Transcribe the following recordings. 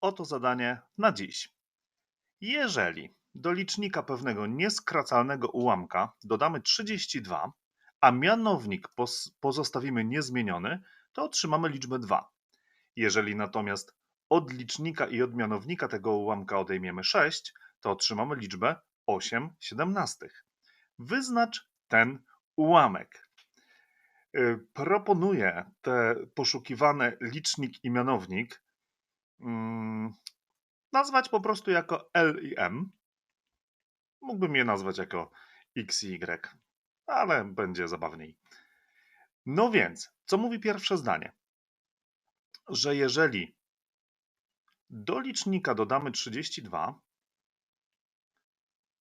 Oto zadanie na dziś. Jeżeli do licznika pewnego nieskracalnego ułamka dodamy 32, a mianownik pozostawimy niezmieniony, to otrzymamy liczbę 2. Jeżeli natomiast od licznika i od mianownika tego ułamka odejmiemy 6, to otrzymamy liczbę 8 siedemnastych. Wyznacz ten ułamek. Y, Proponuję te poszukiwane licznik i mianownik mm, nazwać po prostu jako L i M. Mógłbym je nazwać jako X i Y, ale będzie zabawniej. No więc, co mówi pierwsze zdanie? Że jeżeli do licznika dodamy 32,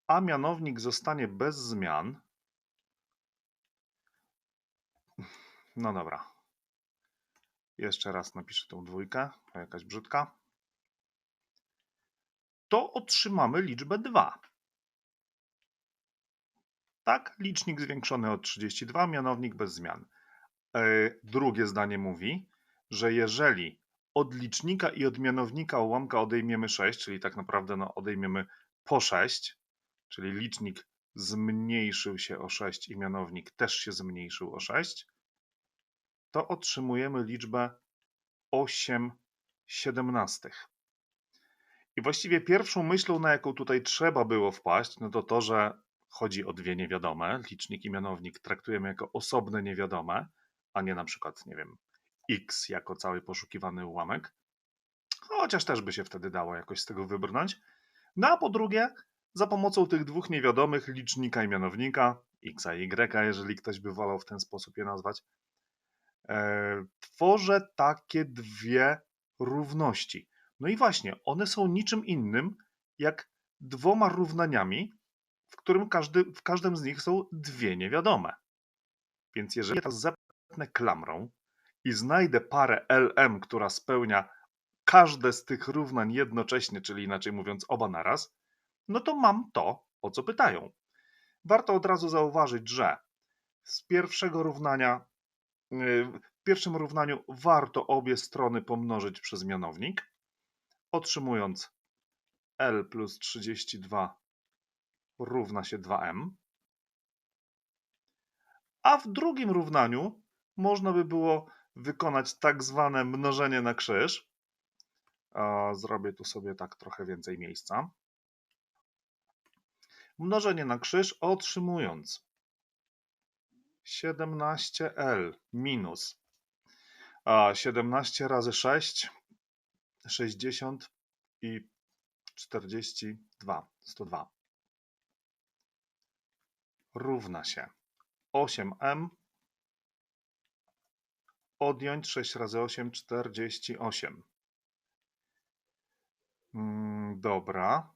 a mianownik zostanie bez zmian, no dobra. Jeszcze raz napiszę tą dwójkę, to jakaś brzydka. To otrzymamy liczbę 2. Tak, licznik zwiększony o 32, mianownik bez zmian. E, Drugie zdanie mówi, że jeżeli od licznika i od mianownika ułamka odejmiemy 6, czyli tak naprawdę no, odejmiemy po 6, czyli licznik zmniejszył się o 6 i mianownik też się zmniejszył o 6, to otrzymujemy liczbę 8 siedemnastych. I właściwie pierwszą myślą, na jaką tutaj trzeba było wpaść, no to to, że chodzi o dwie niewiadome. Licznik i mianownik traktujemy jako osobne niewiadome, a nie na przykład, nie wiem, x jako cały poszukiwany ułamek. Chociaż też by się wtedy dało jakoś z tego wybrnąć. No a po drugie, za pomocą tych dwóch niewiadomych, licznika i mianownika, x i y, jeżeli ktoś by wolał w ten sposób je nazwać, tworzę takie dwie równości. No i właśnie, one są niczym innym jak dwoma równaniami, w którym każdy, w każdym z nich są dwie niewiadome. Więc jeżeli teraz zepnę klamrą i znajdę parę LM, która spełnia każde z tych równań jednocześnie, czyli inaczej mówiąc oba naraz, no to mam to, o co pytają. Warto od razu zauważyć, że z pierwszego równania, w pierwszym równaniu warto obie strony pomnożyć przez mianownik, otrzymując L plus 32 równa się 2m. A w drugim równaniu można by było wykonać tak zwane mnożenie na krzyż. Zrobię tu sobie tak trochę więcej miejsca. Mnożenie na krzyż otrzymując 17L minus a, 17 razy 6 60 i 42 102 równa się 8m odjąć 6 razy 8 48. Mm, Dobra.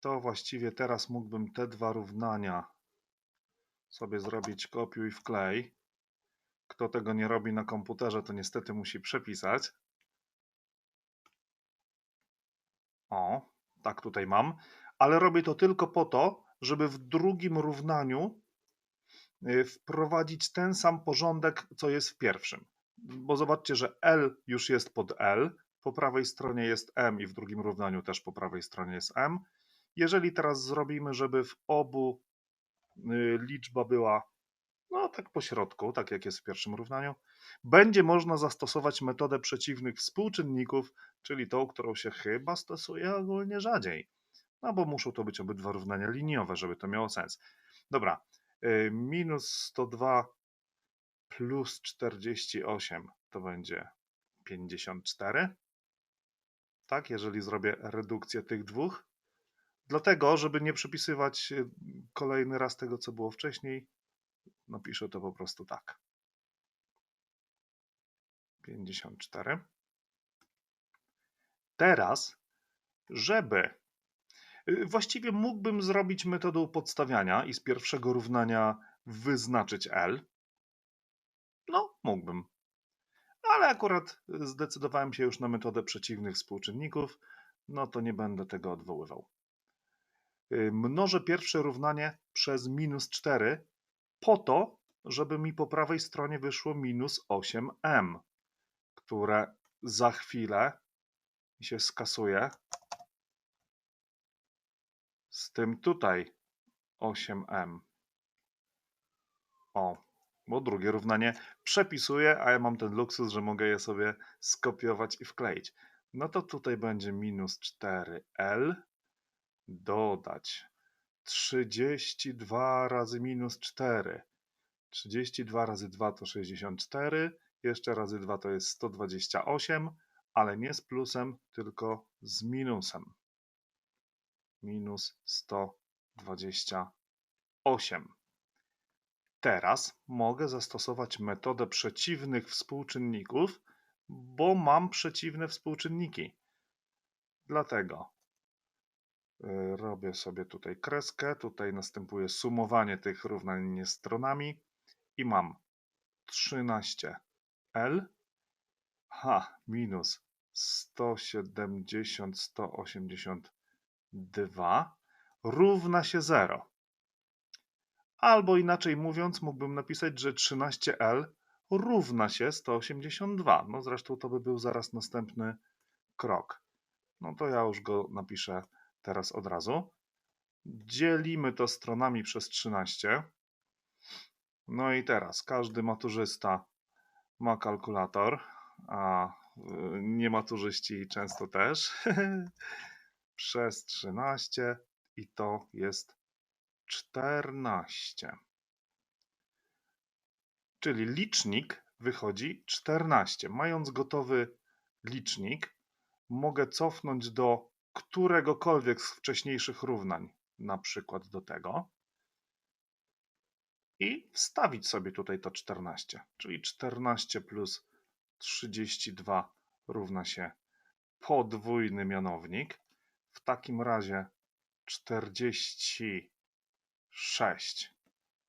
To właściwie teraz mógłbym te dwa równania sobie zrobić kopiuj wklej. Kto tego nie robi na komputerze, to niestety musi przepisać. O, tak tutaj mam, ale robię to tylko po to, żeby w drugim równaniu y, wprowadzić ten sam porządek, co jest w pierwszym. Bo zobaczcie, że L już jest pod L, po prawej stronie jest M i w drugim równaniu też po prawej stronie jest M. Jeżeli teraz zrobimy, żeby w obu liczba była no tak po środku, tak jak jest w pierwszym równaniu, będzie można zastosować metodę przeciwnych współczynników, czyli tą, którą się chyba stosuje ogólnie rzadziej. No bo muszą to być obydwa równania liniowe, żeby to miało sens. Dobra, y, minus 102 plus 48 to będzie 54. Tak, jeżeli zrobię redukcję tych dwóch. Dlatego, żeby nie przypisywać y, kolejny raz tego, co było wcześniej, napiszę to po prostu tak. 54. Teraz, żeby y, właściwie mógłbym zrobić metodą podstawiania i z pierwszego równania wyznaczyć L. No, mógłbym. Ale akurat zdecydowałem się już na metodę przeciwnych współczynników, no to nie będę tego odwoływał. Y, Mnożę pierwsze równanie przez minus 4 po to, żeby mi po prawej stronie wyszło minus 8m, które za chwilę się skasuje z tym tutaj 8m. O, bo drugie równanie przepisuję, a ja mam ten luksus, że mogę je sobie skopiować i wkleić. No to tutaj będzie minus 4L dodać 32 razy minus 4. 32 razy 2 to 64, jeszcze razy 2 to jest 128, ale nie z plusem, tylko z minusem. Minus 128. Teraz mogę zastosować metodę przeciwnych współczynników, bo mam przeciwne współczynniki. Dlatego robię sobie tutaj kreskę, tutaj następuje sumowanie tych równań stronami i mam 13L H minus 170, 182 równa się 0. Albo inaczej mówiąc, mógłbym napisać, że 13L równa się 182. No zresztą to by był zaraz następny krok. No to ja już go napiszę teraz od razu. Dzielimy to stronami przez 13. No i teraz każdy maturzysta ma kalkulator, a y, niematurzyści często też. przez 13 i to jest 14. Czyli licznik wychodzi 14. Mając gotowy licznik, mogę cofnąć do któregokolwiek z wcześniejszych równań, na przykład do tego, i wstawić sobie tutaj to 14. Czyli 14 plus 32 równa się podwójny mianownik. W takim razie 46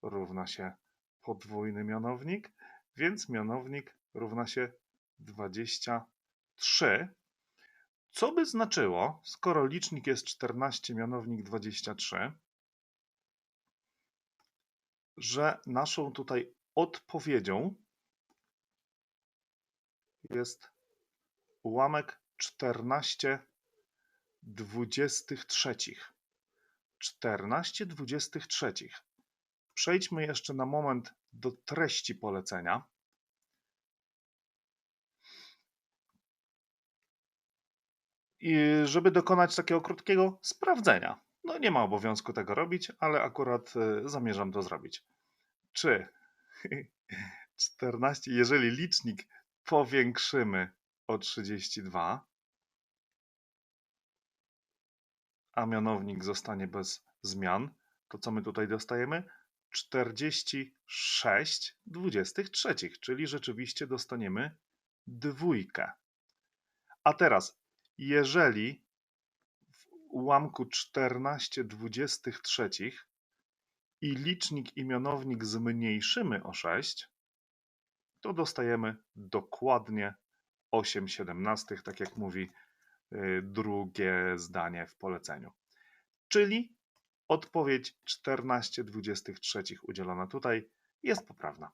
równa się podwójny mianownik, więc mianownik równa się 23. Co by znaczyło, skoro licznik jest 14, mianownik 23, że naszą tutaj odpowiedzią jest ułamek 14 23. 14 23. Przejdźmy jeszcze na moment do treści polecenia. Żeby dokonać takiego krótkiego sprawdzenia. No nie ma obowiązku tego robić, ale akurat e, zamierzam to zrobić. Czy 14, jeżeli licznik powiększymy o 32, a mianownik zostanie bez zmian, to co my tutaj dostajemy? 46 23, czyli rzeczywiście dostaniemy dwójkę. A teraz, jeżeli w ułamku 14 23 i licznik i mianownik zmniejszymy o 6, to dostajemy dokładnie 8 17, tak jak mówi y, drugie zdanie w poleceniu. Czyli odpowiedź 14 23 udzielona tutaj jest poprawna.